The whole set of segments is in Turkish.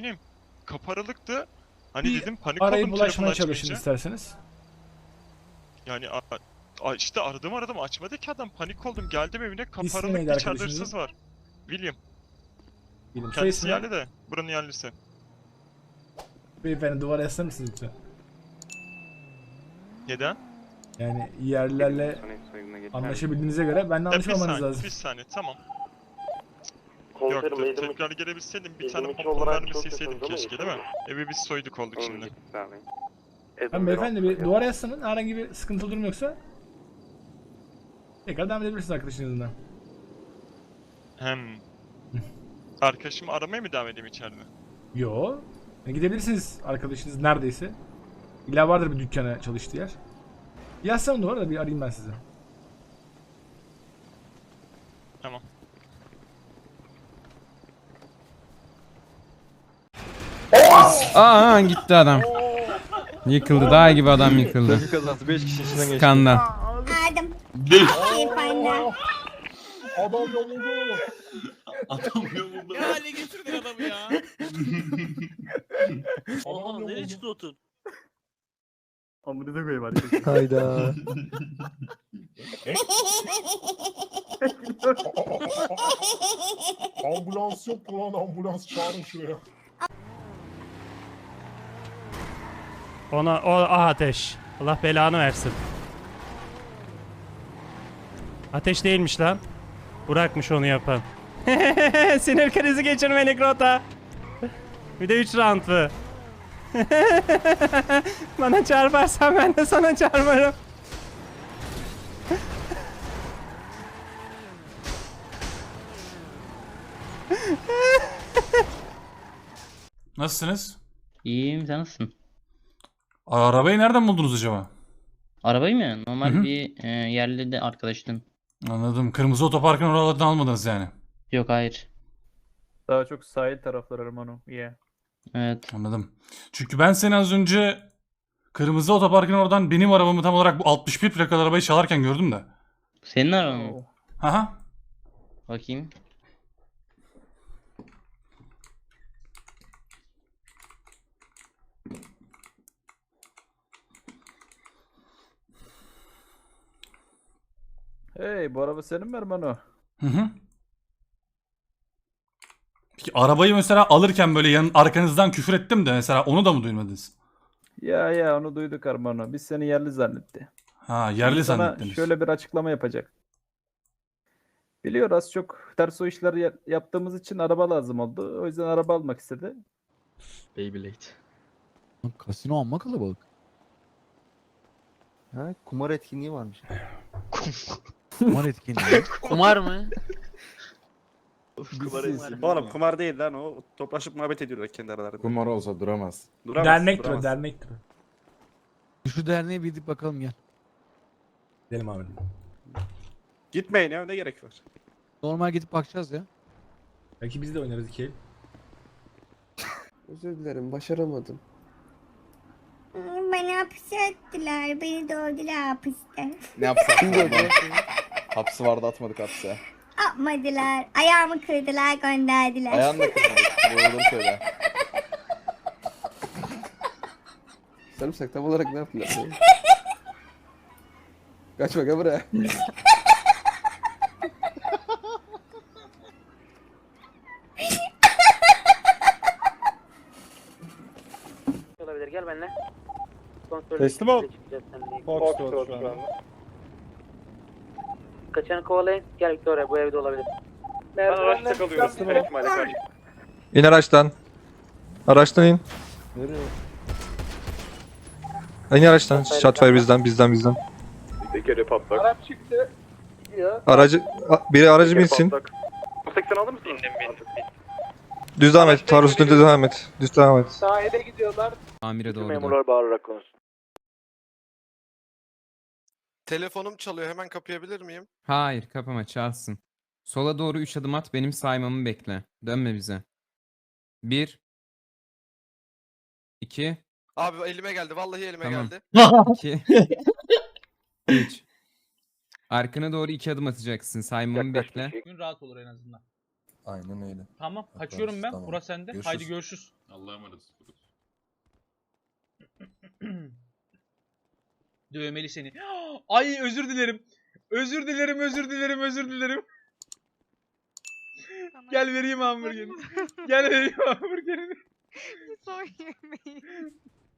eminim. Kapı aralıktı. Hani Bir dedim panik Arayı oldum telefonu bulaşmaya çalışın açmayınca. isterseniz. Yani a- a- işte aradım aradım açmadı ki adam panik oldum geldim evine neydi bir hırsız var. William. Soy Kendisi yerli de buranın yerlisi. Beyefendi duvara yazar mısınız lütfen? Neden? Yani yerlilerle anlaşabildiğinize göre ben de anlaşmamanız saniye, lazım. bir saniye tamam. Yoktu. eğitim Tekrar gelebilseydim bir tane 22 pompalı olarak mermisi çok yeseydim yakınız ama keşke değil mi? Evi biz soyduk olduk şimdi. Ben beyefendi bir duvara yazsanız herhangi bir sıkıntılı durum yoksa tekrar devam edebilirsiniz arkadaşınızla. Hem. Arkadaşımı aramaya mı devam edeyim içeride? Yo. Yani gidebilirsiniz arkadaşınız neredeyse. İlla vardır bir dükkana çalıştığı yer. Yazsana duvara da bir arayayım ben sizi. Tamam. Aa gitti adam. Yıkıldı. Daha gibi adam yıkıldı. Trafik kazası 5 kişi içinden geçti. Skandal. Aldım. Beyefendi. Ne hale getirdin adamı ya? Oha nereye çıktı otun? Amına da koyayım arkadaşlar. Hayda. Ambulans yok lan ambulans çağırın şuraya. Ona o ah ateş. Allah belanı versin. Ateş değilmiş lan. Burakmış onu yapan. Sinir krizi geçirme Nekrota. Bir de 3 roundlu. Bana çarparsan ben de sana çarparım. Nasılsınız? İyiyim sen nasılsın? Arabayı nereden buldunuz acaba? Arabayı mı? Normal Hı hı. bir e, yerli de arkadaştın. Anladım. Kırmızı otoparkın oralardan almadınız yani. Yok hayır. Daha çok sahil tarafları Armano. Yeah. Evet. Anladım. Çünkü ben seni az önce kırmızı otoparkın oradan benim arabamı tam olarak bu 61 plakalı arabayı çalarken gördüm de. Senin araban mı? Haha. Bakayım. Hey bu araba senin mi Ermano? Hı hı. Peki arabayı mesela alırken böyle yan, arkanızdan küfür ettim de mesela onu da mı duymadınız? Ya ya onu duyduk Ermano. Biz seni yerli zannetti. Ha yerli Sana zannettiniz. şöyle bir açıklama yapacak. Biliyor az çok ters o işleri ya- yaptığımız için araba lazım oldu. O yüzden araba almak istedi. Beyblade. Kasino amma kalabalık. Ha kumar etkinliği varmış. Kumar etkinliği. Kumar mı? Oğlum kumar değil lan o. Toplaşıp muhabbet ediyorlar kendi aralarında. Kumar olsa duramaz. Duramaz, dernektir o duramaz. dernektir. o. Şu derneğe bir gidip bakalım gel. Gidelim abi. Gitmeyin ya ne gerek var? Normal gidip bakacağız ya. Belki biz de oynarız iki el. Özür dilerim başaramadım. Beni hapse attılar. Beni dövdüler hapiste. Ne yapsak? Hapsi vardı atmadık hapse. Atmadılar. Ayağımı kırdılar gönderdiler. Ayağınla kırmadık. Doğruları söyle. Sarımsak tam olarak ne yaptılar? Kaçma gel buraya. Olabilir gel benimle. Kontrol Teslim ol. Foxtrot şu an. Kaçanı kovalayın. Gel Victoria bu evde olabilir. Ben araçta kalıyorum. Her ihtimale karşı. İn araçtan. Araçtan in. İn araçtan. Shotfire bizden bizden bizden. Tekeri patlak. Araç çıktı. Aracı biri aracı binsin. 80 alır mısın? Düz devam et. Taarruz üstünde düz devam et. Düz devam et. Sahile gidiyorlar. Amire doğru. Memurlar bağırarak konuşsun. Telefonum çalıyor hemen kapayabilir miyim? Hayır kapama çalsın. Sola doğru 3 adım at benim saymamı bekle. Dönme bize. 1 2 Abi elime geldi vallahi elime Tamam. geldi. 2 3 Arkana doğru 2 adım atacaksın. Saymamı bekle. Gün rahat olur en azından. Aynen öyle. Tamam kaçıyorum ben. Tamam. Burası sende. Görüşürüz. görüşürüz. Allah'a emanet. Dövmeli seni. Ay özür dilerim. Özür dilerim, özür dilerim, özür dilerim. Gel vereyim hamburgerini. Gel vereyim hamburgerini.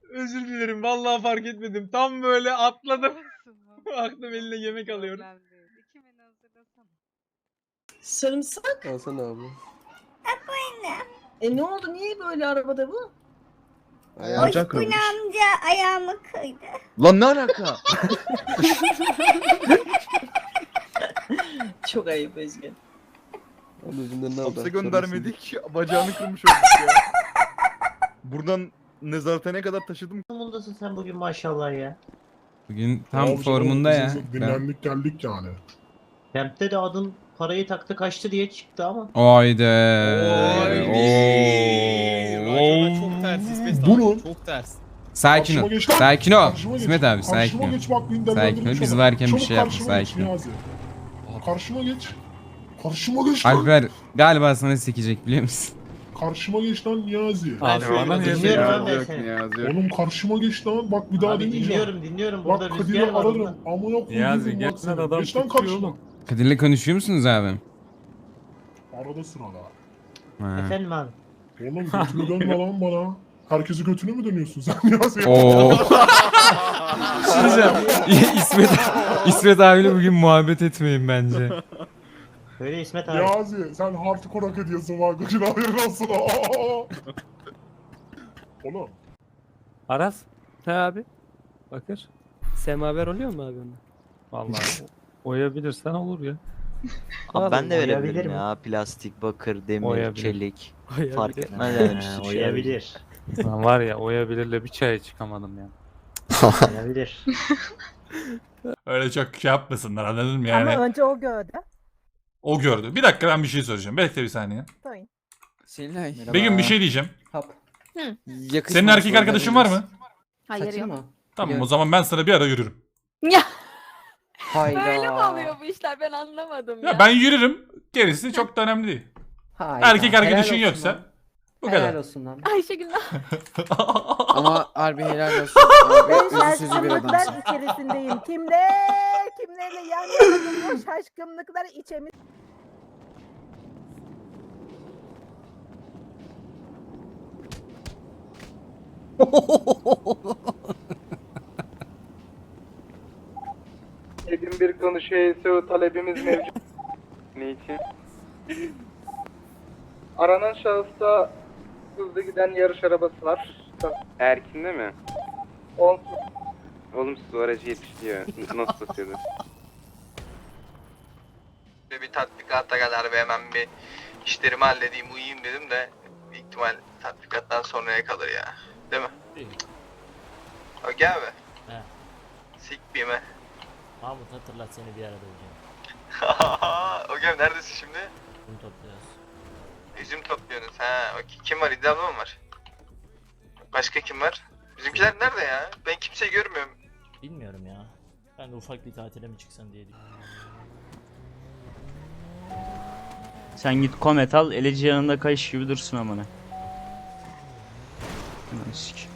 Özür dilerim. Vallahi fark etmedim. Tam böyle atladım. Baktım eline yemek alıyorum. Sarımsak? Alsana abi. E ne oldu? Niye böyle arabada bu? Hoşkun amca ayağımı kırdı. Lan ne alaka? Çok ayıp Özge. Hapse göndermedik. Bacağını kırmış olduk ya. Buradan nezarete kadar taşıdım. Mundasın sen bugün maşallah ya. Bugün tam formunda ya. Ben- geldik yani. Kempte de adın parayı taktı kaçtı diye çıktı ama. Haydi. Çok ters İsmet Bunun- Çok ters. Sakin ol. Geç. Sakin ol. İsmet abi sakin ol. Sakin ol. Biz varken bir şey yapma. Sakin ol. Niyazi. Karşıma geç. Karşıma geç lan. Alper galiba sana sekecek biliyor musun? Karşıma geç lan Niyazi. Abi bana Dinliyorum ben de seni. Oğlum karşıma geç lan. Bak bir daha Abi demeyeceğim. dinliyorum dinliyorum. Bak Burada Kadir'i rüzgar var. ararım. Amına Niyazi, koyayım seni. lan adam Geç lan karşıma. Kadir'le konuşuyor musunuz abi? Arada sırada. Ha. Efendim abi. Oğlum götünü dönme lan bana. Herkesi götüne mü dönüyorsun sen? Oo. Şey diyeceğim. İsmet, İsmet abiyle bugün muhabbet etmeyin bence. Söyle İsmet abi. Niyazi sen hardcore hak ediyorsun bak. Götüne hayırlı olsun. Oğlum. Aras. He abi. Bakır. Semaver oluyor mu abi onda? Vallahi oyabilirsen olur ya. Abi ben de verebilirim ya. Plastik, bakır, demir, Oyabilir. çelik. Oyabilir. Fark etmez yani. bir sürü şey Oyabilir. Lan var ya oyabilirle bir çaya çıkamadım ya. Oyabilir. Öyle çok şey yapmasınlar anladın mı yani? önce o gördü. O gördü. Bir dakika ben bir şey soracağım. Bekle bir saniye. Selinay. Begüm bir şey diyeceğim. Yakışmadı Senin erkek arkadaşın var mı? Hayır yok. Tamam o zaman ben sana bir ara yürürüm. Böyle mi oluyor bu işler ben anlamadım Ya ben yürürüm. Gerisi çok da önemli değil. Erkek arkadaşın yoksa bu kadar. olsun lan. Ayşegül Ama harbi helal olsun. Abi, özü sözü bir adamsın. içerisindeyim. Kimler, kimlerle yan yana bu şaşkınlıklar içemiz. Edim bir konuşuyor SEO talebimiz mevcut. ne için? Aranan şahısta hızlı giden yarış arabası var. Erkin'de mi? Onsuz. Oğlum siz o aracı yetiştiriyor. Nasıl satıyordu? Bir tatbikata kadar ve hemen bir işlerimi halledeyim uyuyayım dedim de büyük ihtimal tatbikattan sonraya kalır ya. Değil mi? Okey abi. He. Sikmeyeyim he. Mahmut hatırlat seni bir arada hocam. Okey neredesin şimdi? Bunu topluyoruz. Üzüm topluyorsunuz ha. Okey. Kim var? İddia abla mı var? Başka kim var? Bizimkiler nerede ya? Ben kimseyi görmüyorum. Bilmiyorum ya. Ben de ufak bir tatile mi çıksam diye Sen git komet al eleci yanında kayış gibi dursun amına. Sik.